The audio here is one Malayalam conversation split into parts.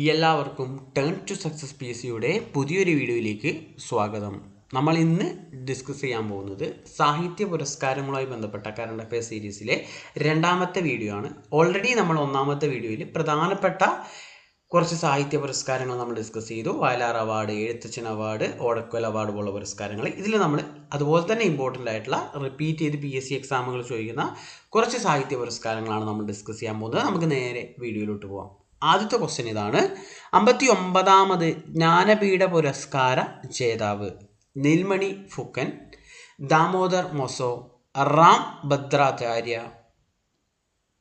എല്ലാവർക്കും turn to success P S സിയുടെ പുതിയൊരു വീഡിയോയിലേക്ക് സ്വാഗതം. നമ്മൾ ഇന്ന് ഡിസ്കസ് ചെയ്യാൻ പോകുന്നത് സാഹിത്യ പുരസ്കാരങ്ങളുമായി ബന്ധപ്പെട്ട കറണ്ട് അഫയർ സീരീസിലെ രണ്ടാമത്തെ വീഡിയോ ആണ്. ഓൾറെഡി നമ്മൾ ഒന്നാമത്തെ വീഡിയോയിൽ പ്രധാനപ്പെട്ട കുറച്ച് സാഹിത്യ പുരസ്കാരങ്ങൾ നമ്മൾ ഡിസ്കസ് ചെയ്തു. Vayalar award Ezhuthachan award Odakkuzhal award പോലുള്ള പുരസ്കാരങ്ങൾ. ഇതിൽ നമ്മൾ അതുപോലെ തന്നെ ഇമ്പോർട്ടന്റ് ആയിട്ടുള്ള റിപ്പീറ്റ് ചെയ്ത് പി എസ് സി എക്സാമുകൾ ചോദിക്കുന്ന കുറച്ച് സാഹിത്യ പുരസ്കാരങ്ങളാണ് നമ്മൾ ഡിസ്കസ് ചെയ്യാൻ പോകുന്നത്. നമുക്ക് നേരെ വീഡിയോയിലോട്ട് പോകാം ആദ്യത്തെ ക്വസ്റ്റ്യൻ ഇതാണ്. അമ്പത്തി ഒമ്പതാമത് ജ്ഞാനപീഠ പുരസ്കാര ജേതാവ് നിൽമണി ഫുക്കൻ ദാമോദർ മൊസോ റാം ഭദ്രാചാര്യ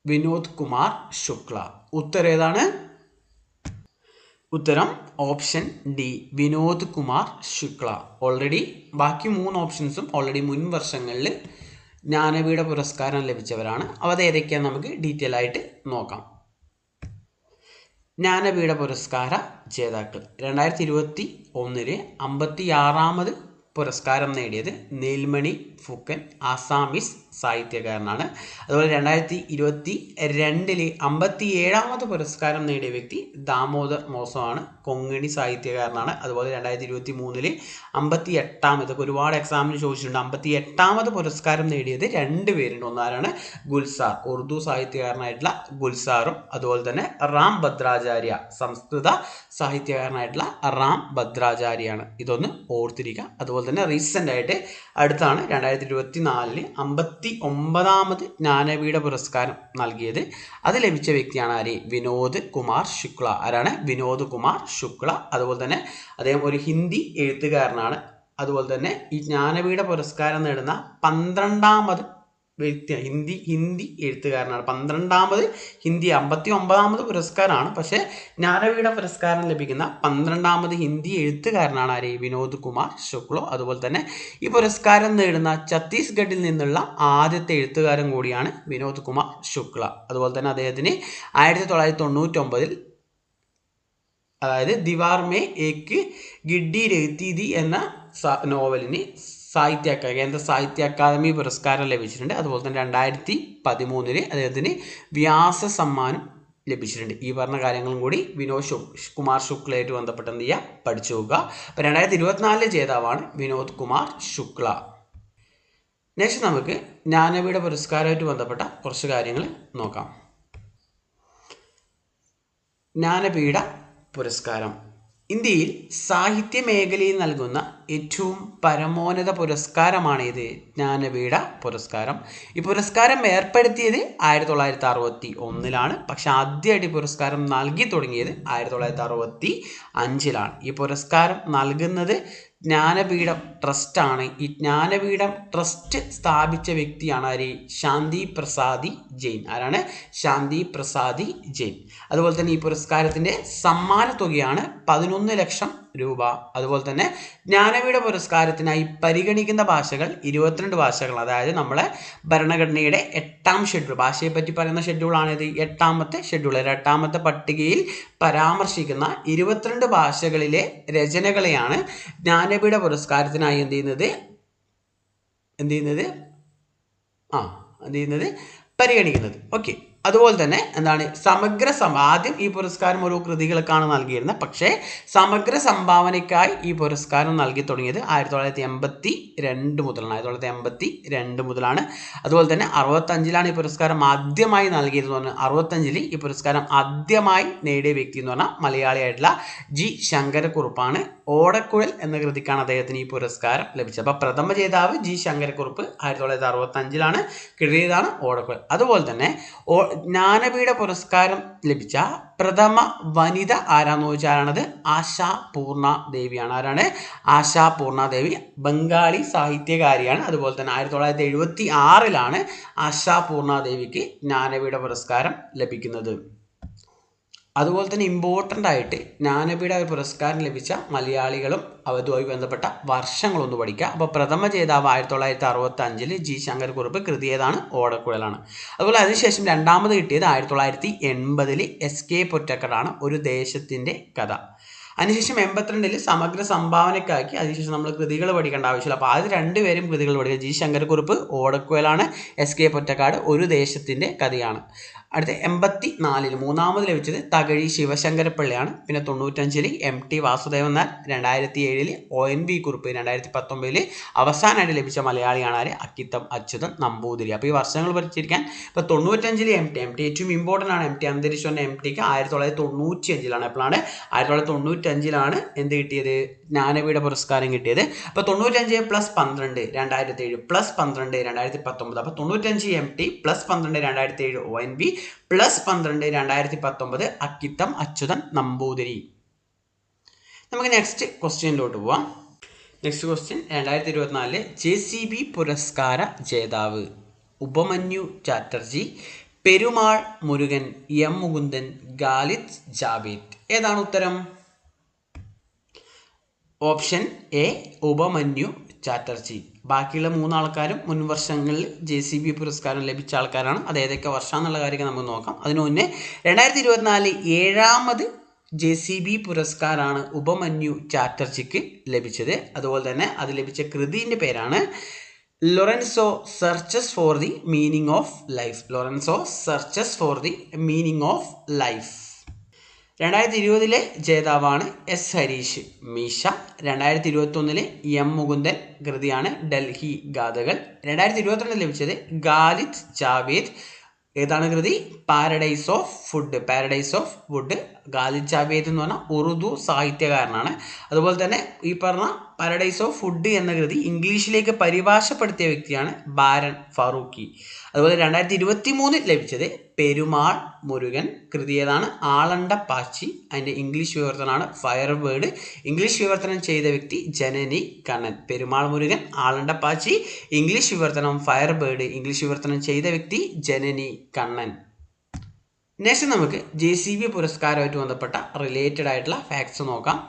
വിനോദ് കുമാർ ശുക്ല. ഉത്തരം ഏതാണ്? ഉത്തരം option D Vinod Kumar Shukla. Already ബാക്കി മൂന്ന് ഓപ്ഷൻസും ഓൾറെഡി മുൻ വർഷങ്ങളിൽ ജ്ഞാനപീഠ പുരസ്കാരം ലഭിച്ചവരാണ്. അവ ഏതൊക്കെയാണെന്ന് നമുക്ക് ഡീറ്റെയിൽ ആയിട്ട് നോക്കാം. ജ്ഞാനപീഠ പുരസ്കാര ജേതാക്കൾ. രണ്ടായിരത്തി ഇരുപത്തി ഒന്നിൽ അമ്പത്തി ആറാമത് പുരസ്കാരം നേടിയത് നീൽമണി ഫുക്കൻ ആസാമീസ് സാഹിത്യകാരനാണ്. അതുപോലെ രണ്ടായിരത്തി ഇരുപത്തി രണ്ടിൽ അമ്പത്തി ഏഴാമത് പുരസ്കാരം നേടിയ വ്യക്തി ദാമോദർ മോസമാണ്. കൊങ്ങിണി സാഹിത്യകാരനാണ്. അതുപോലെ രണ്ടായിരത്തി ഇരുപത്തി മൂന്നിൽ അമ്പത്തി എട്ടാമത് ഒരുപാട് എക്സാമിന് ചോദിച്ചിട്ടുണ്ട്. അമ്പത്തി എട്ടാമത് പുരസ്കാരം നേടിയത് രണ്ട് പേരുണ്ട്. ഒന്നാരാണ്? ഗുൽസാർ. ഉറുദു സാഹിത്യകാരനായിട്ടുള്ള ഗുൽസാറും അതുപോലെ തന്നെ റാം ഭദ്രാചാര്യ സംസ്കൃത സാഹിത്യകാരനായിട്ടുള്ള റാം ഭദ്രാചാര്യാണ്. ഇതൊന്ന് ഓർത്തിരിക്കുക അതുപോലെ തന്നെ റീസെന്റ് ആയിട്ട് അടുത്താണ്. രണ്ടായിരത്തി ഇരുപത്തി നാലിന് അമ്പത്തി ഒമ്പതാമത് ജ്ഞാനപീഠ പുരസ്കാരം നൽകിയത്. അത് ലഭിച്ച വ്യക്തിയാണ് ആര്? വിനോദ് കുമാർ ശുക്ല. ആരാണ്? വിനോദ് കുമാർ ശുക്ല. അതുപോലെ തന്നെ അദ്ദേഹം ഒരു ഹിന്ദി എഴുത്തുകാരനാണ്. അതുപോലെ തന്നെ ഈ ജ്ഞാനപീഠ പുരസ്കാരം നേടുന്ന പന്ത്രണ്ടാമത് വ്യക്തി ഹിന്ദി ഹിന്ദി എഴുത്തുകാരനാണ്. പന്ത്രണ്ടാമത് ഹിന്ദി അമ്പത്തി ഒമ്പതാമത് പുരസ്കാരമാണ്. പക്ഷേ ജ്ഞാനപീഠ പുരസ്കാരം ലഭിക്കുന്ന പന്ത്രണ്ടാമത് ഹിന്ദി എഴുത്തുകാരനാണ് ആര്? വിനോദ് കുമാർ ശുക്ലോ. അതുപോലെ തന്നെ ഈ പുരസ്കാരം നേടുന്ന ഛത്തീസ്ഗഡിൽ നിന്നുള്ള ആദ്യത്തെ എഴുത്തുകാരൻ കൂടിയാണ് വിനോദ് കുമാർ ശുക്ല. അതുപോലെ തന്നെ അദ്ദേഹത്തിന് ആയിരത്തി തൊള്ളായിരത്തി തൊണ്ണൂറ്റൊമ്പതിൽ അതായത് ദിവാർ മേ ഏക്ക് ഗിഡ്ഡി രഹ്തീതി എന്ന നോവലിന് സാഹിത്യ കേന്ദ്ര സാഹിത്യ അക്കാദമി പുരസ്കാരം ലഭിച്ചിട്ടുണ്ട്. അതുപോലെ തന്നെ രണ്ടായിരത്തി പതിമൂന്നിൽ അദ്ദേഹത്തിന് വ്യാസ സമ്മാനം ലഭിച്ചിട്ടുണ്ട്. ഈ പറഞ്ഞ കാര്യങ്ങളും കൂടി വിനോദ് കുമാർ ശുക്ലയായിട്ട് ബന്ധപ്പെട്ട് എന്ത് ചെയ്യുക? പഠിച്ചു നോക്കുക അപ്പോൾ രണ്ടായിരത്തി ഇരുപത്തിനാലിലെ ജേതാവാണ് വിനോദ് കുമാർ ശുക്ല. നെക്സ്റ്റ് നമുക്ക് ജ്ഞാനപീഠ പുരസ്കാരമായിട്ട് ബന്ധപ്പെട്ട കുറച്ച് കാര്യങ്ങൾ നോക്കാം. ജ്ഞാനപീഠ പുരസ്കാരം. ഇന്ത്യയിൽ സാഹിത്യ മേഖലയിൽ നൽകുന്ന ഏറ്റവും പരമോന്നത പുരസ്കാരമാണ് ഇത് ജ്ഞാനപീഠ പുരസ്കാരം. ഈ പുരസ്കാരം ഏർപ്പെടുത്തിയത് ആയിരത്തി തൊള്ളായിരത്തി അറുപത്തി ഒന്നിലാണ് പക്ഷെ ആദ്യമായിട്ട് ഈ പുരസ്കാരം നൽകി തുടങ്ങിയത് ആയിരത്തി തൊള്ളായിരത്തി അറുപത്തി അഞ്ചിലാണ് ഈ പുരസ്കാരം നൽകുന്നത് ജ്ഞാനപീഠം ട്രസ്റ്റാണ് ഈ ജ്ഞാനപീഠം ട്രസ്റ്റ് സ്ഥാപിച്ച വ്യക്തിയാണ് ആര്? ശാന്തി പ്രസാദി ജെയിൻ. ആരാണ്? ശാന്തി പ്രസാദി ജെയിൻ. അതുപോലെ തന്നെ ഈ പുരസ്കാരത്തിന്റെ സമ്മാന തുകയാണ് പതിനൊന്ന് ലക്ഷം രൂപ. അതുപോലെ തന്നെ ജ്ഞാനപീഠ പുരസ്കാരത്തിനായി പരിഗണിക്കുന്ന ഭാഷകൾ ഇരുപത്തിരണ്ട് ഭാഷകൾ. അതായത് നമ്മളെ ഭരണഘടനയുടെ എട്ടാം ഷെഡ്യൂൾ ഭാഷയെ പറ്റി പറയുന്ന ഷെഡ്യൂളാണിത് എട്ടാമത്തെ ഷെഡ്യൂൾ എട്ടാമത്തെ പട്ടികയിൽ പരാമർശിക്കുന്ന ഇരുപത്തിരണ്ട് ഭാഷകളിലെ രചനകളെയാണ് ജ്ഞാനപീഠ പുരസ്കാരത്തിനായി എന്ത് ചെയ്യുന്നത്? എന്ത് ചെയ്യുന്നത്? ആ എന്ത് ചെയ്യുന്നത്? പരിഗണിക്കുന്നത്. ഓക്കെ അതുപോലെ തന്നെ എന്താണ്? സമഗ്ര സം ആദ്യം ഈ പുരസ്കാരം ഓരോ കൃതികൾക്കാണ് നൽകിയിരുന്നത്. പക്ഷേ സമഗ്ര സംഭാവനയ്ക്കായി ഈ പുരസ്കാരം നൽകി തുടങ്ങിയത് ആയിരത്തി തൊള്ളായിരത്തി എൺപത്തി രണ്ട് മുതലാണ്. ആയിരത്തി തൊള്ളായിരത്തി എൺപത്തി രണ്ട് മുതലാണ്. അതുപോലെ തന്നെ അറുപത്തഞ്ചിലാണ് ഈ പുരസ്കാരം ആദ്യമായി നൽകിയതെന്ന് പറഞ്ഞാൽ അറുപത്തഞ്ചിൽ ഈ പുരസ്കാരം ആദ്യമായി നേടിയ വ്യക്തി എന്ന് പറഞ്ഞാൽ മലയാളിയായിട്ടുള്ള ജി. ശങ്കരക്കുറുപ്പാണ്. ഓടക്കുഴൽ എന്ന കൃതിക്കാണ് അദ്ദേഹത്തിന് ഈ പുരസ്കാരം ലഭിച്ചത്. അപ്പോൾ പ്രഥമ ജേതാവ് ജി ശങ്കരക്കുറുപ്പ് ആയിരത്തി തൊള്ളായിരത്തി അറുപത്തഞ്ചിലാണ് കിഴിയതാണ് ഓടക്കുഴൽ. അതുപോലെ തന്നെ ജ്ഞാനപീഠ പുരസ്കാരം ലഭിച്ച പ്രഥമ വനിത ആരാന്ന് ചോദിച്ചാലാണത്? ആശാ പൂർണ ദേവിയാണ് ആരാണ്? ആശാ പൂർണ ദേവി ബംഗാളി സാഹിത്യകാരിയാണ്. അതുപോലെ തന്നെ ആയിരത്തി തൊള്ളായിരത്തി എഴുപത്തി ആറിലാണ് ആശാ പൂർണ ദേവിക്ക് ജ്ഞാനപീഠ പുരസ്കാരം ലഭിക്കുന്നത്. അതുപോലെ തന്നെ ഇമ്പോർട്ടന്റ് ആയിട്ട് ജ്ഞാനപീഠ പുരസ്കാരം ലഭിച്ച മലയാളികളും അതുമായി ബന്ധപ്പെട്ട വർഷങ്ങളൊന്ന് പഠിക്കുക. അപ്പോൾ പ്രഥമ ജേതാവ് ആയിരത്തി തൊള്ളായിരത്തി അറുപത്തി അഞ്ചിൽ ജി ശങ്കർകുറുപ്പ് കൃതി ഏതാണ്? ഓടക്കുഴലാണ്. അതുപോലെ അതിനുശേഷം രണ്ടാമത് കിട്ടിയത് ആയിരത്തി തൊള്ളായിരത്തി എൺപതിൽ എസ് കെ പൊറ്റക്കടാണ് ഒരു ദേശത്തിന്റെ കഥ. അതിനുശേഷം എൺപത്തിരണ്ടിൽ സമഗ്ര സംഭാവനയ്ക്കാക്കി അതിനുശേഷം നമ്മൾ കൃതികൾ പഠിക്കേണ്ട ആവശ്യമില്ല. അപ്പോൾ അത് രണ്ടുപേരും കൃതികൾ പഠിക്കുക. ജി ശങ്കരക്കുറുപ്പ് ഓടക്കുവലാണ് എസ് കെ പൊറ്റക്കാട് ഒരു ദേശത്തിന്റെ കഥയാണ്. അടുത്ത എൺപത്തി നാലിൽ മൂന്നാമത് ലഭിച്ചത് തകഴി ശിവശങ്കരപ്പിള്ളയാണ്. പിന്നെ തൊണ്ണൂറ്റഞ്ചിൽ എം ടി വാസുദേവൻ നായർ രണ്ടായിരത്തി ഏഴിൽ ഒ എൻ വി കുറിപ്പ് രണ്ടായിരത്തി പത്തൊമ്പതിൽ അവസാനമായിട്ട് ലഭിച്ച മലയാളിയാണ് ആര്? അക്കിത്തം അച്യുതൻ നമ്പൂതിരി. അപ്പോൾ ഈ വർഷങ്ങൾ പഠിച്ചിരിക്കാൻ ഇപ്പോൾ തൊണ്ണൂറ്റഞ്ചിൽ എം ടി എം ടി ഏറ്റവും ഇമ്പോർട്ടന്റ് ആണ്. എം ടി അന്തരീക്ഷം എം ടിക്ക് ആയിരത്തി തൊള്ളായിരത്തി തൊണ്ണൂറ്റി അഞ്ചിലാണ് എപ്പോഴാണ് ആയിരത്തി തൊള്ളായിരത്തി തൊണ്ണൂറ്റഞ്ചിലാണ് എന്ത് കിട്ടിയത്? ജ്ഞാനപീഠ പുരസ്കാരം കിട്ടിയത്. അപ്പോൾ തൊണ്ണൂറ്റഞ്ച് പ്ലസ് പന്ത്രണ്ട് രണ്ടായിരത്തി ഏഴ് പ്ലസ് പന്ത്രണ്ട് രണ്ടായിരത്തി പത്തൊമ്പത് അപ്പോൾ തൊണ്ണൂറ്റഞ്ച് എം ടി പ്ലസ് പന്ത്രണ്ട് രണ്ടായിരത്തി ഏഴ് ഒ എൻ ബി പ്ലസ് പന്ത്രണ്ട് രണ്ടായിരത്തി പത്തൊമ്പത് അക്കിത്തം അച്യുതൻ നമ്പൂതിരി. നമുക്ക് നെക്സ്റ്റ് ക്വസ്റ്റ്യനിലോട്ട് പോവാം. നെക്സ്റ്റ് ക്വസ്റ്റ്യൻ രണ്ടായിരത്തി ഇരുപത്തിനാലിലെ ജെ സി ബി പുരസ്കാര ജേതാവ് ഉപമന്യു ചാറ്റർജി പെരുമാൾ മുരുകൻ എം മുകുന്ദൻ ഗാലിദ് ജാവേദ്. ഏതാണ് ഉത്തരം? ഓപ്ഷൻ എ ഉപമന്യു ചാറ്റർജി ബാക്കിയുള്ള മൂന്നാൾക്കാരും മുൻ വർഷങ്ങളിൽ ജെ സി ബി പുരസ്കാരം ലഭിച്ച ആൾക്കാരാണ്. അത് ഏതൊക്കെ വർഷമെന്നുള്ള കാര്യമൊക്കെ നമുക്ക് നോക്കാം. അതിനു മുന്നേ രണ്ടായിരത്തി ഇരുപത്തിനാല് ഏഴാമത് ജെ സി ബി പുരസ്കാരമാണ് ഉപമന്യു ചാറ്റർജിക്ക് ലഭിച്ചത്. അതുപോലെ തന്നെ അത് ലഭിച്ച കൃതിന്റെ പേരാണ് Lorenzo searches for the meaning of life Lorenzo searches for the meaning of life രണ്ടായിരത്തി ഇരുപതിലെ ജേതാവാണ് എസ് ഹരീഷ്. മീശ. രണ്ടായിരത്തി ഇരുപത്തി ഒന്നിലെ എം മുകുന്ദൻ. കൃതിയാണ് ഡൽഹി ഗാഥകൾ. രണ്ടായിരത്തി ഇരുപത്തിരണ്ടിൽ ലഭിച്ചത് ഗാലിദ് ജാവേദ്. ഏതാണ് കൃതി? Paradise of food paradise of food Khalid Javed എന്ന് പറഞ്ഞാൽ ഉറുദു സാഹിത്യകാരനാണ്. അതുപോലെ തന്നെ ഈ പറഞ്ഞ പാരഡൈസ് ഓഫ് ഫുഡ് എന്ന കൃതി ഇംഗ്ലീഷിലേക്ക് പരിഭാഷപ്പെടുത്തിയ വ്യക്തിയാണ് ബാരൻ ഫറൂഖി. അതുപോലെ രണ്ടായിരത്തി ഇരുപത്തി മൂന്നിൽ ലഭിച്ചത് പെരുമാൾ മുരുകൻ കൃതി ഏതാണ് ആളണ്ട പാച്ചി അതിന്റെ ഇംഗ്ലീഷ് വിവർത്തനമാണ് ഫയർ ബേർഡ് ഇംഗ്ലീഷ് വിവർത്തനം ചെയ്ത വ്യക്തി ജനനി കണ്ണൻ. പെരുമാൾ മുരുകൻ ആളണ്ട പാച്ചി ഇംഗ്ലീഷ് വിവർത്തനം ഫയർ ബേർഡ് ഇംഗ്ലീഷ് വിവർത്തനം ചെയ്ത വ്യക്തി ജനനി കണ്ണൻ. നെക്സ്റ്റ് നമുക്ക് ജെ സി ബി പുരസ്കാരമായിട്ട് ബന്ധപ്പെട്ട റിലേറ്റഡ് ആയിട്ടുള്ള ഫാക്ട്സ് നോക്കാം.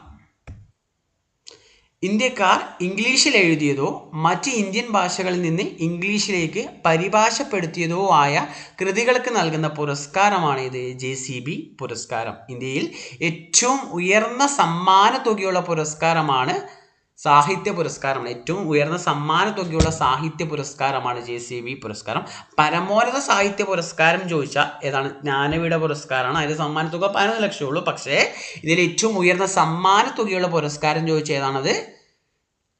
ഇന്ത്യക്കാർ ഇംഗ്ലീഷിൽ എഴുതിയതോ മറ്റ് ഇന്ത്യൻ ഭാഷകളിൽ നിന്ന് ഇംഗ്ലീഷിലേക്ക് പരിഭാഷപ്പെടുത്തിയതോ ആയ കൃതികൾക്ക് നൽകുന്ന പുരസ്കാരമാണ് ജെ സി ബി പുരസ്കാരം. ഇന്ത്യയിൽ ഏറ്റവും ഉയർന്ന സമ്മാന തുകയുള്ള പുരസ്കാരമാണ് സാഹിത്യ പുരസ്കാരമാണ്. ഏറ്റവും ഉയർന്ന സമ്മാന തുകയുള്ള സാഹിത്യ പുരസ്കാരമാണ് ജെ സി ബി പുരസ്കാരം. പരമോന്നത സാഹിത്യ പുരസ്കാരം ചോദിച്ചാൽ ഏതാണ്? ജ്ഞാനപീഠ പുരസ്കാരമാണ്. അതിന്റെ സമ്മാന തുക പതിനൊന്ന് ലക്ഷമേ ഉള്ളൂ. പക്ഷേ ഇതിൽ ഏറ്റവും ഉയർന്ന സമ്മാന തുകയുള്ള പുരസ്കാരം ചോദിച്ചാൽ ഏതാണത്?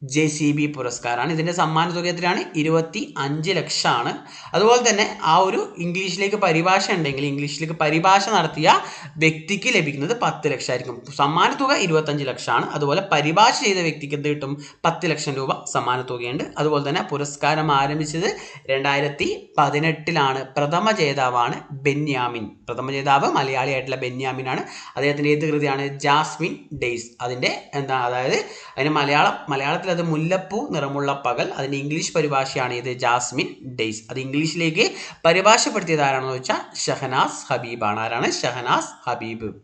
ജെ സി ബി പുരസ്കാരമാണ്. ഇതിന്റെ സമ്മാന തുക എത്രയാണ്? ഇരുപത്തി അഞ്ച് ലക്ഷമാണ്. അതുപോലെ തന്നെ ആ ഒരു ഇംഗ്ലീഷിലേക്ക് പരിഭാഷ ഉണ്ടെങ്കിൽ ഇംഗ്ലീഷിലേക്ക് പരിഭാഷ നടത്തിയ വ്യക്തിക്ക് ലഭിക്കുന്നത് പത്ത് ലക്ഷമായിരിക്കും. സമ്മാന തുക ഇരുപത്തഞ്ച് ലക്ഷമാണ്. അതുപോലെ പരിഭാഷ ചെയ്ത വ്യക്തിക്ക് എന്ത് കിട്ടും? പത്ത് ലക്ഷം രൂപ സമ്മാന തുകയുണ്ട്. അതുപോലെ തന്നെ പുരസ്കാരം ആരംഭിച്ചത് രണ്ടായിരത്തി പതിനെട്ടിലാണ് പ്രഥമ ജേതാവാണ് ബെന്യാമിൻ. പ്രഥമ ജേതാവ് മലയാളിയായിട്ടുള്ള ബെന്യാമിനാണ്. അദ്ദേഹത്തിന്റെ ഏത് കൃതിയാണ്? Jasmine days. അതിന്റെ എന്താ അതായത് അതിന് മലയാളം മലയാളത്തിൽ അത് മുല്ലപ്പൂ നിറമുള്ള പകൽ. അതിന്റെ ഇംഗ്ലീഷ് പരിഭാഷയാണ് ഇത് ജാസ്മിൻ ഡേയ്സ്. അത് ഇംഗ്ലീഷിലേക്ക് പരിഭാഷപ്പെടുത്തിയത് ആരാണെന്ന് വെച്ചാൽ ഷഹനാസ് ഹബീബാണ്. ആരാണ്? ഷഹനാസ് ഹബീബ്.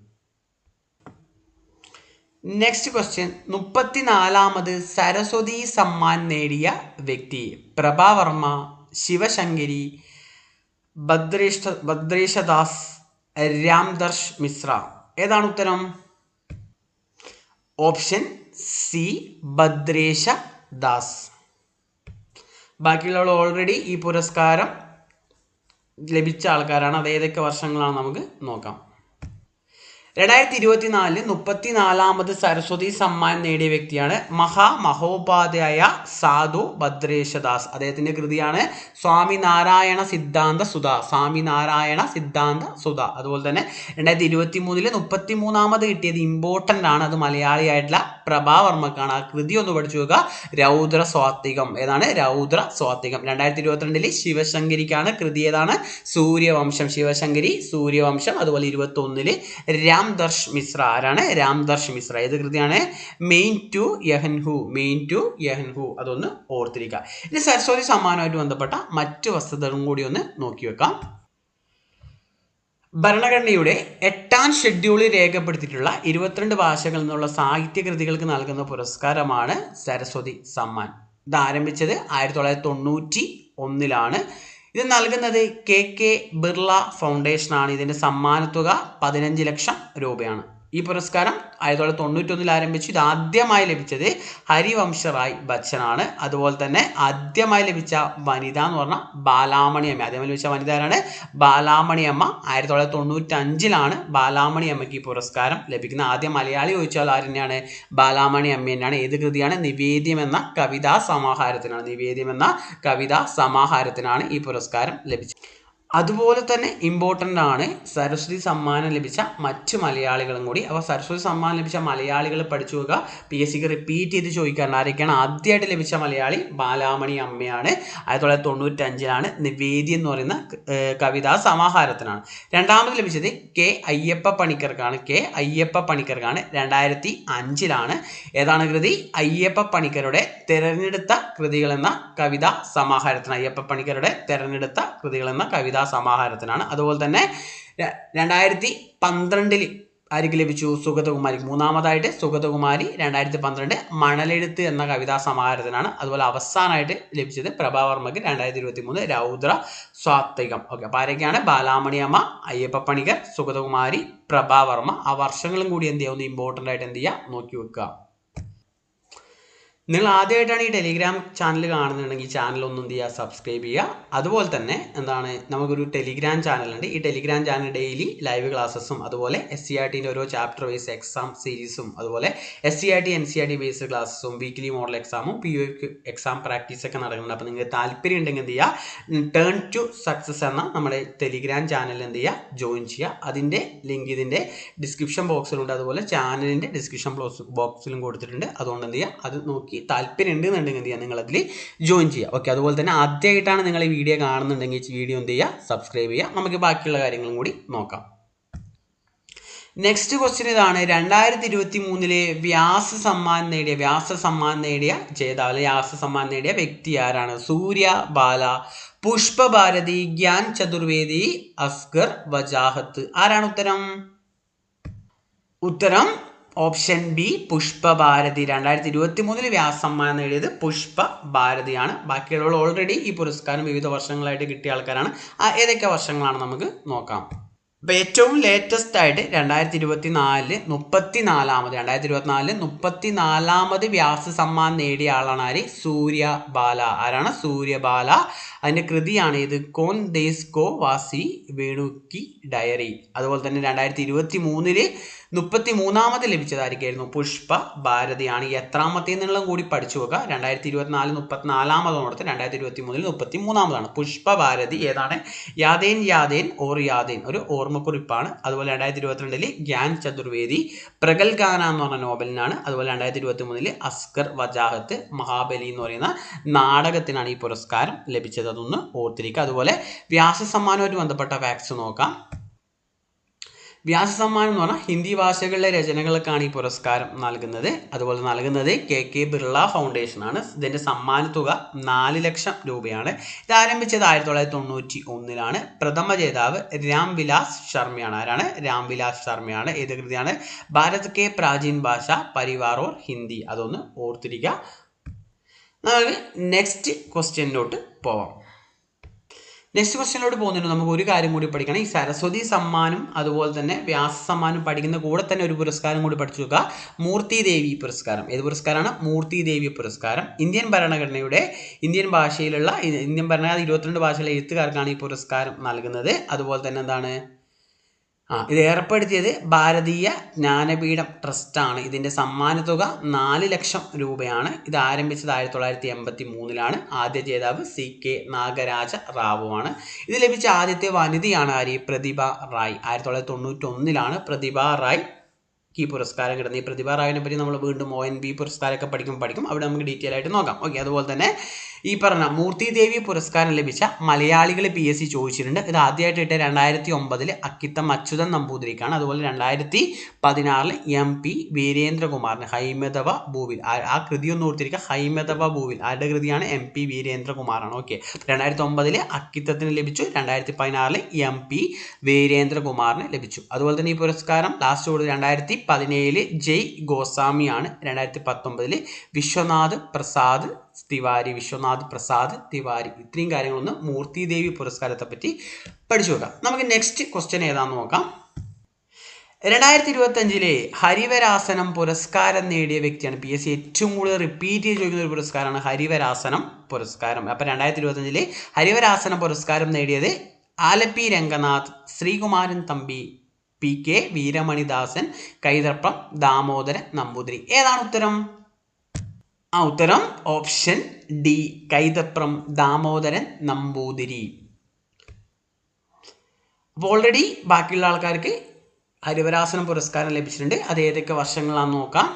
നെക്സ്റ്റ് ക്വസ്റ്റ്യൻ മുപ്പത്തിനാലാമത് സരസ്വതി സമ്മാൻ നേടിയ വ്യക്തി. പ്രഭാവർമ്മ ശിവശങ്കരി ഭദ്രേഷ്ഠ ഭദ്രേശദാസ് രാംദർശ് മിശ്ര. ഏതാണ് ഉത്തരം? Option C Bhadresha Das. ബാക്കിയുള്ളവർ ഓൾറെഡി ഈ പുരസ്കാരം ലഭിച്ച ആൾക്കാരാണ്. അത് ഏതൊക്കെ വർഷങ്ങളാണ് നമുക്ക് നോക്കാം. രണ്ടായിരത്തി ഇരുപത്തിനാലിൽ മുപ്പത്തിനാലാമത് സരസ്വതി സമ്മാൻ നേടിയ വ്യക്തിയാണ് മഹാമഹോപാധ്യായ സാധു ഭദ്രേശദാസ് അദ്ദേഹത്തിന്റെ കൃതിയാണ് സ്വാമിനാരായണ സിദ്ധാന്ത സുധ. സ്വാമിനാരായണ സിദ്ധാന്ത സുധ. അതുപോലെ തന്നെ രണ്ടായിരത്തി ഇരുപത്തി മൂന്നിൽ മുപ്പത്തി മൂന്നാമത് കിട്ടിയത് ഇമ്പോർട്ടന്റ് ആണ്. അത് മലയാളിയായിട്ടുള്ള പ്രഭാവർമ്മക്കാണ്. ആ കൃതി ഒന്ന് പഠിച്ചു നോക്കുക. രൗദ്ര സ്വാത്വികം. ഏതാണ്? രൗദ്ര സ്വാത്വികം. രണ്ടായിരത്തി ഇരുപത്തിരണ്ടിൽ ശിവശങ്കരിക്കാണ് കൃതി ഏതാണ്? സൂര്യവംശം. ശിവശങ്കരി സൂര്യവംശം. അതുപോലെ ഇരുപത്തി ഒന്നിൽ രാംദർശ് മിശ്ര. ആരാണ്? രാംദർശ് മിശ്ര. ഏത് കൃതിയാണ്? മെയിൻ ടു യഹൻഹു മെയിൻ ടു യഹൻഹു അതൊന്ന് ഓർത്തിരിക്കുക. ഇനി സരസ്വതി സമ്മാനമായിട്ട് ബന്ധപ്പെട്ട മറ്റ് വസ്തുതകളും കൂടി ഒന്ന് നോക്കി വെക്കാം. ഭരണഘടനയുടെ എട്ടാം ഷെഡ്യൂളിൽ രേഖപ്പെടുത്തിയിട്ടുള്ള ഇരുപത്തിരണ്ട് ഭാഷകളിൽ നിന്നുള്ള സാഹിത്യ കൃതികൾക്ക് നൽകുന്ന പുരസ്കാരമാണ് സരസ്വതി സമ്മാൻ. ഇത് ആരംഭിച്ചത് ആയിരത്തി തൊള്ളായിരത്തി തൊണ്ണൂറ്റി ഒന്നിലാണ് ഇത് നൽകുന്നത് കെ കെ ബിർള ഫൗണ്ടേഷനാണ്. ഇതിന്റെ സമ്മാനത്തുക പതിനഞ്ച് ലക്ഷം രൂപയാണ്. ഈ പുരസ്കാരം ആയിരത്തി തൊള്ളായിരത്തി തൊണ്ണൂറ്റൊന്നിൽ ആരംഭിച്ചു. ഇത് ആദ്യമായി ലഭിച്ചത് ഹരിവംശ റായ് ബച്ചനാണ്. അതുപോലെ തന്നെ ആദ്യമായി ലഭിച്ച വനിത എന്ന് പറഞ്ഞാൽ ബാലാമണി അമ്മ ആദ്യമായി ലഭിച്ച വനിത ആരാണ്? ബാലാമണി അമ്മ ആയിരത്തി തൊള്ളായിരത്തി തൊണ്ണൂറ്റി അഞ്ചിലാണ് ബാലാമണി അമ്മയ്ക്ക് ഈ പുരസ്കാരം ലഭിക്കുന്നത്. ആദ്യ മലയാളി ചോദിച്ചാൽ ആര് തന്നെയാണ്? ബാലാമണി അമ്മ തന്നെയാണ്. ഏത് കൃതിയാണ്? നിവേദ്യം എന്ന കവിതാ സമാഹാരത്തിനാണ്. നിവേദ്യം എന്ന കവിതാ സമാഹാരത്തിനാണ് ഈ പുരസ്കാരം ലഭിച്ചത്. അതുപോലെ തന്നെ ഇമ്പോർട്ടന്റ് ആണ് സരസ്വതി സമ്മാനം ലഭിച്ച മറ്റ് മലയാളികളും കൂടി. അപ്പോൾ സരസ്വതി സമ്മാനം ലഭിച്ച മലയാളികൾ പഠിച്ചു നോക്കുക. പി എസ് സിക്ക് റിപ്പീറ്റ് ചെയ്ത് ചോദിക്കാറുണ്ട്. ആരൊക്കെയാണ് ആദ്യമായിട്ട് ലഭിച്ച മലയാളി? ബാലാമണി അമ്മയാണ്. ആയിരത്തി തൊള്ളായിരത്തി തൊണ്ണൂറ്റഞ്ചിലാണ് നിവേദി എന്ന് പറയുന്ന കവിതാ സമാഹാരത്തിനാണ്. രണ്ടാമത് ലഭിച്ചത് കെ അയ്യപ്പ പണിക്കർക്കാണ്. കെ അയ്യപ്പ പണിക്കർക്കാണ് രണ്ടായിരത്തി അഞ്ചിലാണ്. ഏതാണ് കൃതി? അയ്യപ്പ പണിക്കരുടെ തിരഞ്ഞെടുത്ത കൃതികൾ എന്ന കവിതാ സമാഹാരത്തിന് അയ്യപ്പ പണിക്കരുടെ തിരഞ്ഞെടുത്ത കൃതികൾ എന്ന കവിതാ സമാഹാരത്തിനാണ്. അതുപോലെ തന്നെ രണ്ടായിരത്തി പന്ത്രണ്ടിൽ ആർക്ക് ലഭിച്ചു? സുഗതകുമാരി മൂന്നാമതായിട്ട് സുഗതകുമാരി രണ്ടായിരത്തി പന്ത്രണ്ട് മണലെഴുത്ത് എന്ന കവിതാ സമാഹാരത്തിനാണ് അതുപോലെ അവസാനമായിട്ട് ലഭിച്ചത് പ്രഭാവർമ്മക്ക് രണ്ടായിരത്തി ഇരുപത്തി മൂന്ന് രൗദ്ര സ്വാത്വികം. ഓക്കെ അപ്പോൾ ആരൊക്കെയാണ്? ബാലാമണിയമ്മ അയ്യപ്പ പണിക്കർ സുഗതകുമാരി പ്രഭാവർമ്മ ആ വർഷങ്ങളും കൂടി എന്ത് ചെയ്യാവുന്ന ഇമ്പോർട്ടന്റ് ആയിട്ട് എന്ത് ചെയ്യുക? നോക്കി വെക്കുക. നിങ്ങൾ ആദ്യമായിട്ടാണ് ഈ ടെലിഗ്രാം ചാനൽ കാണുന്നുണ്ടെങ്കിൽ ചാനൽ ഒന്നും ചെയ്യുക സബ്സ്ക്രൈബ് ചെയ്യുക. അതുപോലെ തന്നെ എന്താണ് നമുക്കൊരു ടെലിഗ്രാം ചാനലുണ്ട് ഈ ടെലിഗ്രാം ചാനൽ ഡെയിലി ലൈവ് ക്ലാസ്സസും അതുപോലെ എസ് സി ആർ ടിന്റെ ഓരോ ചാപ്റ്റർ വൈസ് എക്സാം സീരീസും അതുപോലെ S C R T N C R T based ക്ലാസ്സും വീക്ക്ലി മോഡൽ എക്സാമും പി യു എക്സാം പ്രാക്ടീസ് ഒക്കെ നടക്കുന്നുണ്ട്. അപ്പോൾ നിങ്ങൾക്ക് താല്പര്യം ഉണ്ടെങ്കിൽ എന്ത് ചെയ്യുക ടേൺ ടു സക്സസ് എന്ന നമ്മുടെ ടെലിഗ്രാം ചാനൽ എന്ത് ചെയ്യുക ജോയിൻ ചെയ്യുക. അതിന്റെ ലിങ്ക് ഇതിന്റെ ഡിസ്ക്രിപ്ഷൻ ബോക്സിലുണ്ട് അതുപോലെ ചാനലിന്റെ ഡിസ്ക്രിപ്ഷൻ ബോക്സിലും കൊടുത്തിട്ടുണ്ട്. അതുകൊണ്ട് എന്ത് ചെയ്യുക അത് നോക്കി താല്പര്യം ഉണ്ടെന്നുണ്ടെങ്കിൽ എന്ത് ചെയ്യുക നിങ്ങൾ അതിൽ ജോയിൻ ചെയ്യുക. ഓക്കെ അതുപോലെ തന്നെ ആദ്യമായിട്ടാണ് നിങ്ങൾ ഈ വീഡിയോ കാണുന്നുണ്ടെങ്കിൽ വീഡിയോ എന്ത് ചെയ്യുക? സബ്സ്ക്രൈബ് ചെയ്യുക. നമുക്ക് ബാക്കിയുള്ള കാര്യങ്ങളും കൂടി നോക്കാം. നെക്സ്റ്റ് ക്വസ്റ്റ്യൻ ഇതാണ്. രണ്ടായിരത്തി ഇരുപത്തി മൂന്നിലെ വ്യാസ സമ്മാനം നേടിയ വ്യാസ സമ്മാനം നേടിയ ജേതാവ് വ്യാസ സമ്മാനം നേടിയ വ്യക്തി ആരാണ്? സൂര്യ ബാല പുഷ്പഭാരതി ഗ്യാൻ ചതുർവേദി അസ്ഗർ വജാഹത്ത്. ആരാണ് ഉത്തരം? ഉത്തരം ഓപ്ഷൻ ബി പുഷ്പഭാരതി. രണ്ടായിരത്തി ഇരുപത്തി മൂന്നിൽ വ്യാസമ്മാനം നേടിയത് പുഷ്പഭാരതിയാണ്. ബാക്കിയുള്ളവർ ഓൾറെഡി ഈ പുരസ്കാരം വിവിധ വർഷങ്ങളായിട്ട് കിട്ടിയ ആൾക്കാരാണ്. ഏതൊക്കെ വർഷങ്ങളാണ് നമുക്ക് നോക്കാം. അപ്പോൾ ഏറ്റവും ലേറ്റസ്റ്റ് ആയിട്ട് രണ്ടായിരത്തി ഇരുപത്തി നാലിൽ മുപ്പത്തി നാലാമത് രണ്ടായിരത്തി ഇരുപത്തി നാലിൽ മുപ്പത്തി നാലാമത് വ്യാസ സമ്മാൻ നേടിയ ആളാണ് ആര്? സൂര്യ ബാല ആരാണ് സൂര്യബാല? അതിന്റെ കൃതിയാണ് ഇത്. കോൻ ദേസ്കോ വാസി വേണുക്കി ഡയറി. അതുപോലെ തന്നെ രണ്ടായിരത്തി ഇരുപത്തി മൂന്നിൽ മുപ്പത്തി മൂന്നാമത് ലഭിച്ചതായിരിക്കായിരുന്നു. പുഷ്പ ഭാരതിയാണ് എത്രാമത്തെ എന്നുള്ളതും കൂടി പഠിച്ചു വെക്കുക രണ്ടായിരത്തി ഇരുപത്തിനാല് മുപ്പത്തിനാലാമതോടത്ത് രണ്ടായിരത്തി ഇരുപത്തി മൂന്നിൽ മുപ്പത്തി മൂന്നാമതാണ് പുഷ്പ ഭാരതി ഏതാണ്? യാതേൻ യാതേൻ ഓർ യാതേൻ. ഒരു ഓർമ്മക്കുറിപ്പാണ്. അതുപോലെ രണ്ടായിരത്തി ഇരുപത്തിരണ്ടിൽ ഗ്യാൻ ചതുർവേദി പ്രഗൽഗാന എന്ന് പറഞ്ഞ നോവലിനാണ്. അതുപോലെ രണ്ടായിരത്തി ഇരുപത്തി മൂന്നിൽ അസ്കർ വജാഹത്ത് മഹാബലി എന്ന് പറയുന്ന നാടകത്തിനാണ് ഈ പുരസ്കാരം ലഭിച്ചത്. അതൊന്ന് ഓർത്തിരിക്കുക. അതുപോലെ വ്യാസ സമ്മാനവുമായിട്ട് ബന്ധപ്പെട്ട ഫാക്ട്സ് നോക്കാം. വ്യാസ സമ്മാനം എന്ന് പറഞ്ഞാൽ ഹിന്ദി ഭാഷകളിലെ രചനകൾക്കാണ് ഈ പുരസ്കാരം നൽകുന്നത്. അതുപോലെ നൽകുന്നത് കെ കെ ബിർള ഫൗണ്ടേഷൻ ആണ്. ഇതിന്റെ സമ്മാനത്തുക തുക നാല് ലക്ഷം രൂപയാണ്. ഇത് ആരംഭിച്ചത് ആയിരത്തി തൊള്ളായിരത്തി തൊണ്ണൂറ്റി ഒന്നിലാണ് പ്രഥമ ജേതാവ് രാം വിലാസ് ശർമ്മയാണ്. ആരാണ്? രാം വിലാസ് ശർമ്മയാണ്. ഏത് കൃതിയാണ്? ഭാരത് കെ പ്രാചീൻ ഭാഷ പരിവാർ ഓർ ഹിന്ദി. അതൊന്ന് ഓർത്തിരിക്കുക നമുക്ക് നെക്സ്റ്റ് ക്വസ്റ്റ്യനിലോട്ട് പോവാം. നെക്സ്റ്റ് ക്വസ്റ്റ്യനിലോട്ട് പോകുന്നുണ്ട്. നമുക്ക് ഒരു കാര്യം കൂടി പഠിക്കണം. ഈ സരസ്വതി സമ്മാനം അതുപോലെ തന്നെ വ്യാസ സമ്മാനം പഠിക്കുന്ന കൂടെ തന്നെ ഒരു പുരസ്കാരം കൂടി പഠിച്ചു നോക്കുക. മൂർത്തി ദേവി പുരസ്കാരം. ഏത് പുരസ്കാരമാണ്? മൂർത്തി ദേവി പുരസ്കാരം. ഇന്ത്യൻ ഭരണഘടനയുടെ ഇന്ത്യൻ ഭാഷയിലുള്ള ഇന്ത്യൻ ഭരണഘടന ഇരുപത്തിരണ്ട് ഭാഷയിലെ എഴുത്തുകാർക്കാണ് ഈ പുരസ്കാരം നൽകുന്നത്. അതുപോലെ തന്നെ എന്താണ്? ആ. ഇത് ഏർപ്പെടുത്തിയത് ഭാരതീയ ജ്ഞാനപീഠം ട്രസ്റ്റാണ് ഇതിന്റെ തുക നാല് ലക്ഷം രൂപയാണ്. ഇത് ആരംഭിച്ചത് ആയിരത്തി തൊള്ളായിരത്തി എൺപത്തി മൂന്നിലാണ് ആദ്യ ജേതാവ് സി കെ നാഗരാജ റാവു ആണ്. ഇത് ലഭിച്ച ആദ്യത്തെ വനിതയാണ് ആര്? പ്രതിഭ റായ്. ആയിരത്തി തൊള്ളായിരത്തി തൊണ്ണൂറ്റി ഒന്നിലാണ് പ്രതിഭ റായ് ഈ പുരസ്കാരം കിട്ടുന്നത്. ഈ പ്രതിഭ റായിനെ പറ്റി നമ്മൾ വീണ്ടും ഒ എൻ ബി പുരസ്കാരമൊക്കെ പഠിക്കും പഠിക്കും. അവിടെ നമുക്ക് ഡീറ്റെയിൽ ആയിട്ട് നോക്കാം. ഓക്കെ അതുപോലെ തന്നെ ഈ പറഞ്ഞ മൂർത്തി ദേവി പുരസ്കാരം ലഭിച്ച മലയാളികൾ പി എസ് സി ചോദിച്ചിട്ടുണ്ട്. ഇത് ആദ്യമായിട്ട് ഇട്ട രണ്ടായിരത്തി ഒമ്പതിൽ അക്കിത്തം അച്യുതൻ നമ്പൂതിരിക്കാണ്. അതുപോലെ രണ്ടായിരത്തി പതിനാറിൽ എം പി വീരേന്ദ്രകുമാറിന് ഹൈമതവ ഭൂവിൽ. ആ- കൃതി ഒന്ന് ഓർത്തിരിക്കുക. ഹൈമതവ ഭൂവിൽ. ആരുടെ കൃതിയാണ്? M P വീരേന്ദ്രകുമാറാണ്. ഓക്കെ രണ്ടായിരത്തി ഒമ്പതിൽ അക്കിത്തത്തിന് ലഭിച്ചു. രണ്ടായിരത്തി പതിനാറിൽ എം പി വീരേന്ദ്രകുമാറിന് ലഭിച്ചു. അതുപോലെ തന്നെ ഈ പുരസ്കാരം ലാസ്റ്റ് കൊടുത്ത് രണ്ടായിരത്തി പതിനേഴിൽ ജയ് ഗോസ്വാമിയാണ്. രണ്ടായിരത്തി പത്തൊമ്പതിൽ വിശ്വനാഥ് പ്രസാദ് തിവാരി വിശ്വനാഥ് പ്രസാദ് തിവാരി ഇത്രയും കാര്യങ്ങളൊന്ന് മൂർത്തി ദേവി പുരസ്കാരത്തെ പറ്റി പഠിച്ചു നോക്കാം നമുക്ക് നെക്സ്റ്റ് ക്വസ്റ്റ്യൻ ഏതാന്ന് നോക്കാം. രണ്ടായിരത്തി ഇരുപത്തി അഞ്ചിലെ ഹരിവരാസനം പുരസ്കാരം നേടിയ വ്യക്തിയാണ് പി എസ് സി ഏറ്റവും കൂടുതൽ റിപ്പീറ്റ് ചെയ്ത് ചോദിക്കുന്ന ഒരു പുരസ്കാരമാണ് ഹരിവരാസനം പുരസ്കാരം. അപ്പം രണ്ടായിരത്തി ഇരുപത്തി അഞ്ചിലെ ഹരിവരാസനം പുരസ്കാരം നേടിയത് ആലപ്പി രംഗനാഥ് ശ്രീകുമാരൻ തമ്പി പി കെ വീരമണിദാസൻ കൈതർപ്പം ദാമോദരൻ നമ്പൂതിരി. ഏതാണ് ഉത്തരം? ആ ഉത്തരം ഓപ്ഷൻ ഡി കൈതപ്രം ദാമോദരൻ നമ്പൂതിരി. അപ്പോൾ ഓൾറെഡി ബാക്കിയുള്ള ആൾക്കാർക്ക് ഹരിവരാസനം പുരസ്കാരം ലഭിച്ചിട്ടുണ്ട്. അത് ഏതൊക്കെ വർഷങ്ങളാണെന്ന് നോക്കാം.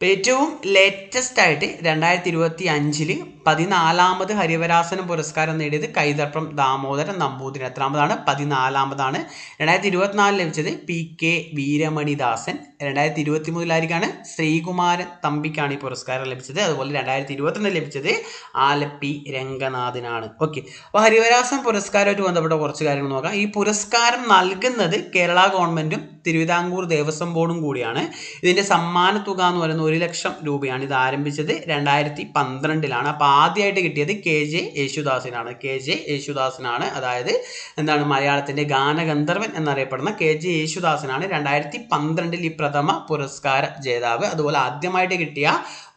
ഏറ്റവും ലേറ്റസ്റ്റ് ആയിട്ട് രണ്ടായിരത്തി ഇരുപത്തി അഞ്ചിൽ പതിനാലാമത് ഹരിവരാസനം പുരസ്കാരം നേടിയത് കൈതപ്രം ദാമോദരൻ നമ്പൂതിരി. എത്രാമതാണ്? പതിനാലാമതാണ്. രണ്ടായിരത്തി ഇരുപത്തിനാലിൽ ലഭിച്ചത് പി കെ വീരമണിദാസൻ. രണ്ടായിരത്തി ഇരുപത്തി മൂന്നിലായിരിക്കാണ് ശ്രീകുമാരൻ തമ്പിക്കാണ് ഈ പുരസ്കാരം ലഭിച്ചത്. അതുപോലെ രണ്ടായിരത്തി ഇരുപത്തിരണ്ടിൽ ലഭിച്ചത് ആലപ്പി രംഗനാഥിനാണ്. ഓക്കെ. അപ്പോൾ ഹരിവരാസൻ പുരസ്കാരമായിട്ട് ബന്ധപ്പെട്ട കുറച്ച് കാര്യങ്ങൾ നോക്കാം. ഈ പുരസ്കാരം നൽകുന്നത് കേരള ഗവൺമെന്റും തിരുവിതാംകൂർ ദേവസ്വം ബോർഡും കൂടിയാണ്. ഇതിന്റെ സമ്മാന തുക എന്ന് പറയുന്നത് ഒരു ലക്ഷം രൂപയാണ്. ഇത് ആരംഭിച്ചത് രണ്ടായിരത്തി പന്ത്രണ്ടിലാണ് അപ്പോൾ ആദ്യമായിട്ട് കിട്ടിയത് കെ ജെ യേശുദാസിനാണ്. കെ ജെ യേശുദാസിനാണ്. അതായത് എന്താണ് മലയാളത്തിന്റെ ഗാനഗന്ധർവൻ എന്നറിയപ്പെടുന്ന കെ ജെ യേശുദാസിനാണ് രണ്ടായിരത്തി പന്ത്രണ്ടിൽ ഈ പ്രഥമ പുരസ്കാര ജേതാവ്. അതുപോലെ ആദ്യമായിട്ട് കിട്ടിയ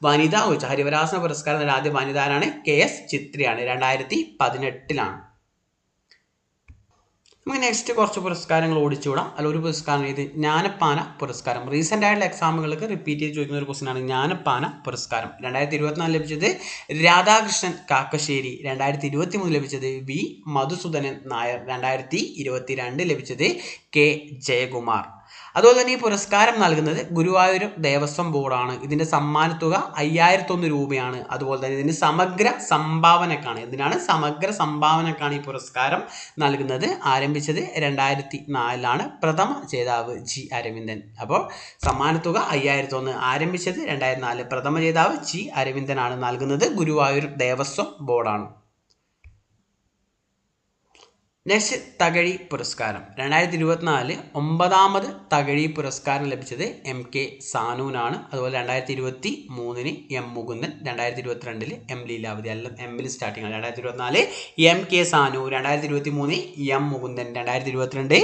വനിതാ ഉച്ച ഹരിവരാസന പുരസ്കാരം ആദ്യ വനിതാരാണ് കെ എസ് ചിത്രയാണ്. രണ്ടായിരത്തി പതിനെട്ടിലാണ് നമുക്ക് നെക്സ്റ്റ് കുറച്ച് പുരസ്കാരങ്ങൾ ഓടിച്ചുവിടാം അല്ല ഒരു പുരസ്കാരം ഇത് ജ്ഞാനപ്പാന പുരസ്കാരം. റീസെന്റ് ആയിട്ടുള്ള എക്സാമുകൾക്ക് റിപ്പീറ്റ് ചെയ്ത് ചോദിക്കുന്ന ഒരു ക്വസ്റ്റൻ ആണ്. ജ്ഞാനപ്പാന പുരസ്കാരം. രണ്ടായിരത്തി ഇരുപത്തിനാല് ലഭിച്ചത് രാധാകൃഷ്ണൻ കാക്കശ്ശേരി. രണ്ടായിരത്തി ഇരുപത്തി മൂന്ന് ലഭിച്ചത് വി മധുസൂദനൻ നായർ. രണ്ടായിരത്തി ഇരുപത്തി രണ്ട് ലഭിച്ചത് കെ ജയകുമാർ. അതുപോലെ തന്നെ ഈ പുരസ്കാരം നൽകുന്നത് ഗുരുവായൂർ ദേവസ്വം ബോർഡാണ്. ഇതിന്റെ സമ്മാനത്തുക അയ്യായിരത്തൊന്ന് രൂപയാണ്. അതുപോലെ തന്നെ ഇതിന് സമഗ്ര സംഭാവനക്കാണ്. എന്തിനാണ്? സമഗ്ര സംഭാവനക്കാണ് ഈ പുരസ്കാരം നൽകുന്നത്. ആരംഭിച്ചത് രണ്ടായിരത്തി നാലിലാണ് പ്രഥമ ജേതാവ് ജി അരവിന്ദൻ. അപ്പോൾ സമ്മാനത്തുക അയ്യായിരത്തൊന്ന് ആരംഭിച്ചത് രണ്ടായിരത്തി നാല് പ്രഥമ ജേതാവ് ജി അരവിന്ദനാണ് നൽകുന്നത് ഗുരുവായൂർ ദേവസ്വം ബോർഡാണ്. നെക്സ്റ്റ് തകഴി പുരസ്കാരം. രണ്ടായിരത്തി ഇരുപത്തിനാല് ഒമ്പതാമത് തകഴി പുരസ്കാരം ലഭിച്ചത് എം കെ സാനൂനാണ് അതുപോലെ രണ്ടായിരത്തി ഇരുപത്തി മൂന്നിന് എം മുകുന്ദൻ രണ്ടായിരത്തി ഇരുപത്തിരണ്ടിൽ എം ലീലാവതി. എം എമ്മിൽ സ്റ്റാർട്ടിംഗ് രണ്ടായിരത്തി ഇരുപത്തിനാല് എം കെ സാനു രണ്ടായിരത്തി ഇരുപത്തി മൂന്ന് എം മുകുന്ദൻ രണ്ടായിരത്തി ഇരുപത്തിരണ്ട്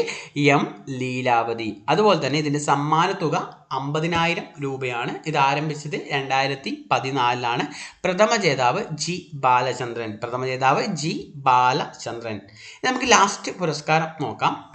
എം ലീലാവതി. അതുപോലെ തന്നെ ഇതിന്റെ സമ്മാനത്തുക അമ്പതിനായിരം രൂപയാണ് ഇത് ആരംഭിച്ചത് രണ്ടായിരത്തി പതിനാലിലാണ്. പ്രഥമ ജേതാവ് ജി ബാലചന്ദ്രൻ. പ്രഥമ ജേതാവ് ജി ബാലചന്ദ്രൻ. നമുക്ക് ലാസ്റ്റ് പുരസ്കാരം നോക്കാം.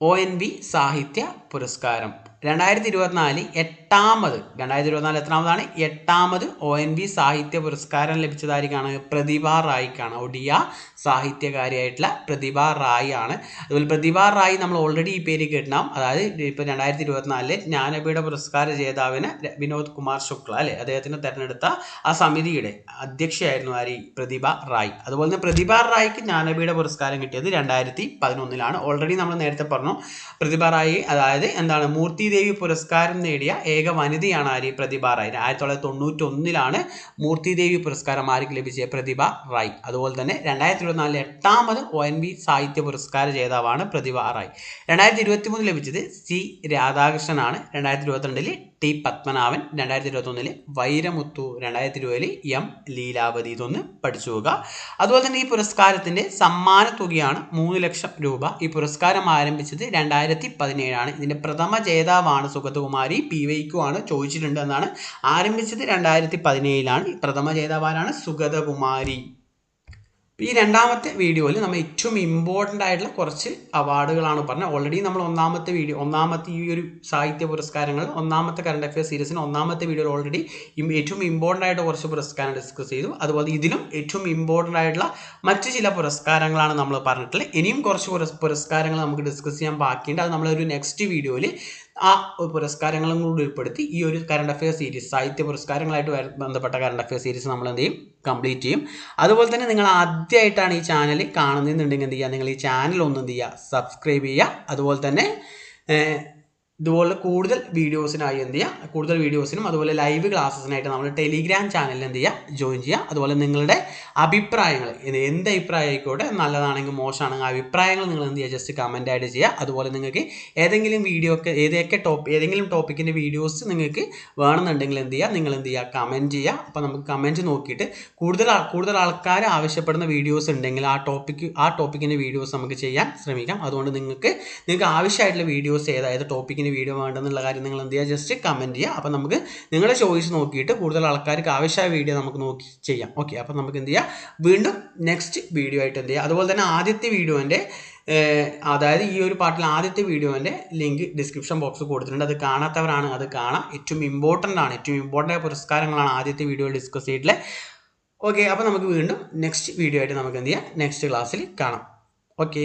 ഒ എൻ വി സാഹിത്യ പുരസ്കാരം. രണ്ടായിരത്തി ഇരുപത്തിനാല് എട്ടാമത് രണ്ടായിരത്തി ഇരുപത്തിനാല് എത്രാമതാണ്? എട്ടാമത് ഒ എൻ വി സാഹിത്യ പുരസ്കാരം ലഭിച്ചതായിരിക്കാണ് പ്രതിഭ റായിക്കാണ്. ഒഡിയ സാഹിത്യകാരിയായിട്ടുള്ള പ്രതിഭ റായി ആണ്. അതുപോലെ പ്രതിഭ റായി നമ്മൾ ഓൾറെഡി ഈ പേര് കേട്ടണം അതായത് ഇപ്പോൾ രണ്ടായിരത്തി ഇരുപത്തിനാലിൽ ജ്ഞാനപീഠ പുരസ്കാര ജേതാവിന് വിനോദ് കുമാർ ശുക്ല അല്ലെ? അദ്ദേഹത്തിന് തെരഞ്ഞെടുത്ത ആ സമിതിയുടെ അധ്യക്ഷയായിരുന്നു ആര്? പ്രതിഭ റായ്. അതുപോലെ തന്നെ പ്രതിഭ റായിക്ക് ജ്ഞാനപീഠ പുരസ്കാരം കിട്ടിയത് രണ്ടായിരത്തി പതിനൊന്നിലാണ് ഓൾറെഡി നമ്മൾ നേരത്തെ പറഞ്ഞു. പ്രതിഭ റായി അതായത് എന്താണ് മൂർത്തി ദേവി പുരസ്കാരം നേടിയ ഏക വനിതയാണ് ആര്? പ്രതിഭ റായ്. ആയിരത്തി തൊള്ളായിരത്തി തൊണ്ണൂറ്റി ഒന്നിലാണ് മൂർത്തി ദേവി പുരസ്കാരം ആർക്ക് ലഭിച്ച പ്രതിഭ റായ്. അതുപോലെ തന്നെ രണ്ടായിരത്തി ഇരുപത്തിനാലിൽ എട്ടാമത് ഒ എൻ വി സാഹിത്യ പുരസ്കാര ജേതാവാണ് പ്രതിഭ റായ്. രണ്ടായിരത്തി ഇരുപത്തി മൂന്നിൽ ലഭിച്ചത് സി രാധാകൃഷ്ണനാണ്. രണ്ടായിരത്തി ഇരുപത്തിരണ്ടിൽ ടി പത്മനാഭൻ. രണ്ടായിരത്തി ഇരുപത്തൊന്നിൽ വൈരമുത്തു. രണ്ടായിരത്തി ഇരുപതിൽ എം ലീലാവതി. ഇതൊന്ന് പഠിച്ചു പോകുക അതുപോലെ തന്നെ ഈ പുരസ്കാരത്തിന്റെ സമ്മാന തുകയാണ് മൂന്ന് ലക്ഷം രൂപ. ഈ പുരസ്കാരം ആരംഭിച്ചത് രണ്ടായിരത്തി പതിനേഴാണ് ഇതിന്റെ പ്രഥമ ജേതാവാണ് സുഗതകുമാരി. പി വൈക്കുമാണ് ചോദിച്ചിട്ടുണ്ട് എന്നാണ്. ആരംഭിച്ചത് രണ്ടായിരത്തി പതിനേഴിലാണ് പ്രഥമ ജേതാവാനാണ് സുഗതകുമാരി. ഈ രണ്ടാമത്തെ വീഡിയോയിൽ നമ്മൾ ഏറ്റവും ഇമ്പോർട്ടന്റ് ആയിട്ടുള്ള കുറച്ച് അവാർഡുകളാണ് പറഞ്ഞത്. ഓൾറെഡി നമ്മൾ ഒന്നാമത്തെ വീഡിയോ ഒന്നാമത്തെ ഈ ഒരു സാഹിത്യ പുരസ്കാരങ്ങൾ ഒന്നാമത്തെ കറണ്ട് അഫയർ സീരീസിന് ഒന്നാമത്തെ വീഡിയോയിൽ ഓൾറെഡി ഏറ്റവും ഇമ്പോർട്ടന്റ് ആയിട്ട് കുറച്ച് പുരസ്കാരം ഡിസ്കസ് ചെയ്തു. അതുപോലെ ഇതിലും ഏറ്റവും ഇമ്പോർട്ടന്റ് ആയിട്ടുള്ള മറ്റു ചില പുരസ്കാരങ്ങളാണ് നമ്മൾ പറഞ്ഞിട്ടുള്ളത്. ഇനിയും കുറച്ച് പുരസ് പുരസ്കാരങ്ങൾ നമുക്ക് ഡിസ്കസ് ചെയ്യാൻ ബാക്കിയുണ്ട്. അത് നമ്മളൊരു നെക്സ്റ്റ് വീഡിയോയിൽ ആ പുരസ്കാരങ്ങളും കൂടി ഉൾപ്പെടുത്തി ഈ ഒരു കറണ്ട് അഫയർ സീരീസ് സാഹിത്യ പുരസ്കാരങ്ങളായിട്ട് ബന്ധപ്പെട്ട കറണ്ട് അഫയർ സീരീസ് നമ്മൾ എന്ത് ചെയ്യും? കംപ്ലീറ്റ് ചെയ്യും. അതുപോലെ തന്നെ നിങ്ങൾ ആദ്യമായിട്ടാണ് ഈ ചാനൽ കാണുന്നതെന്നുണ്ടെങ്കിൽ എന്ത് ചെയ്യുക? നിങ്ങൾ ഈ ചാനൽ ഒന്ന് എന്ത് ചെയ്യുക? സബ്സ്ക്രൈബ് ചെയ്യുക. അതുപോലെ തന്നെ ഇതുപോലെ കൂടുതൽ വീഡിയോസിനായി എന്ത് ചെയ്യുക കൂടുതൽ വീഡിയോസിനും അതുപോലെ ലൈവ് ക്ലാസ്സസിനായിട്ട് നമ്മൾ ടെലിഗ്രാം ചാനലിൽ എന്ത് ചെയ്യുക ജോയിൻ ചെയ്യുക അതുപോലെ നിങ്ങളുടെ അഭിപ്രായങ്ങൾ. എന്ത് അഭിപ്രായം ആയിക്കോട്ടെ നല്ലതാണെങ്കിൽ മോശമാണെങ്കിൽ അഭിപ്രായങ്ങൾ നിങ്ങൾ എന്ത് ചെയ്യുക ജസ്റ്റ് കമന്റ് ആയിട്ട് ചെയ്യുക അതുപോലെ നിങ്ങൾക്ക് ഏതെങ്കിലും വീഡിയോ ഒക്കെ ഏതൊക്കെ ടോപ്പ് ഏതെങ്കിലും ടോപ്പിക്കിന്റെ വീഡിയോസ് നിങ്ങൾക്ക് വേണമെന്നുണ്ടെങ്കിൽ എന്ത് ചെയ്യുക നിങ്ങൾ എന്ത് ചെയ്യുക കമന്റ് ചെയ്യുക അപ്പോൾ നമുക്ക് കമന്റ് നോക്കിയിട്ട് കൂടുതൽ കൂടുതൽ ആൾക്കാർ ആവശ്യപ്പെടുന്ന വീഡിയോസ് ഉണ്ടെങ്കിൽ ആ ടോപ്പിക്ക് ആ ടോപ്പിക്കിന്റെ വീഡിയോസ് നമുക്ക് ചെയ്യാൻ ശ്രമിക്കാം. അതുകൊണ്ട് നിങ്ങൾക്ക് നിങ്ങൾക്ക് ആവശ്യമായിട്ടുള്ള വീഡിയോസ് ഏതായത് ടോപ്പിക്കിന്റെ വീഡിയോ വേണ്ടെന്നുള്ള കാര്യം നിങ്ങൾ എന്ത് ചെയ്യുക ജസ്റ്റ് കമന്റ് ചെയ്യുക അപ്പോൾ നമുക്ക് നിങ്ങളുടെ ചോയ്സ് നോക്കിയിട്ട് കൂടുതൽ ആൾക്കാർക്ക് ആവശ്യമായ വീഡിയോ നമുക്ക് നോക്കി ചെയ്യാം. ഓക്കെ അപ്പോൾ നമുക്ക് എന്ത് ചെയ്യാം? വീണ്ടും നെക്സ്റ്റ് വീഡിയോ ആയിട്ട് എന്ത് ചെയ്യുക അതുപോലെ തന്നെ ആദ്യത്തെ വീഡിയോന്റെ അതായത് ഈ ഒരു പാട്ടിൽ ആദ്യത്തെ വീഡിയോന്റെ ലിങ്ക് ഡിസ്ക്രിപ്ഷൻ ബോക്സ് കൊടുത്തിട്ടുണ്ട്. അത് കാണാത്തവരാണ് അത് കാണാം. ഏറ്റവും ഇമ്പോർട്ടന്റ് ആണ്. ഏറ്റവും ഇമ്പോർട്ടന്റ് ആയ പുരസ്കാരങ്ങളാണ് ആദ്യത്തെ വീഡിയോയിൽ ഡിസ്കസ് ചെയ്തിട്ടുള്ളത്. ഓക്കെ അപ്പോൾ നമുക്ക് വീണ്ടും നെക്സ്റ്റ് വീഡിയോ ആയിട്ട് നമുക്ക് എന്ത് ചെയ്യാം? നെക്സ്റ്റ് ക്ലാസ്സിൽ കാണാം. ഓക്കെ